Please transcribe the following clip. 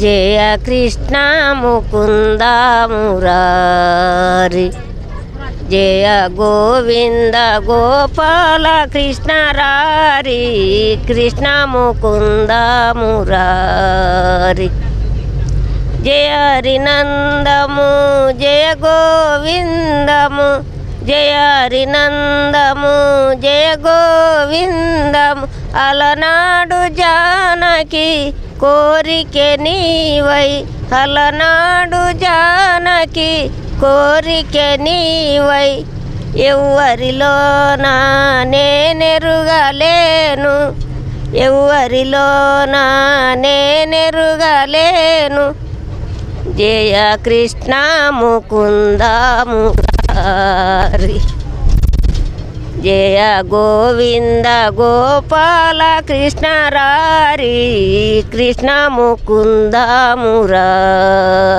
జయ కృష్ణ ముకుంద మురారి జయ గోవింద గోపాల కృష్ణ రారి కృష్ణ ముకుంద మురారి జయ హరినందము జయ గోవిందము జయ హరినందము జయ గోవిందము. అలనాడు జానకి కోరిక నీవై. అలనాడు జానకి కోరిక నీవై. ఎవ్వరిలోనా నేనెరుగలేను. ఎవ్వరిలోనా నేనెరుగలేను. జయ కృష్ణ ముకుందాము జయ గోవింద గోపాల కృష్ణ రారి కృష్ణ ముకుంద మురారి.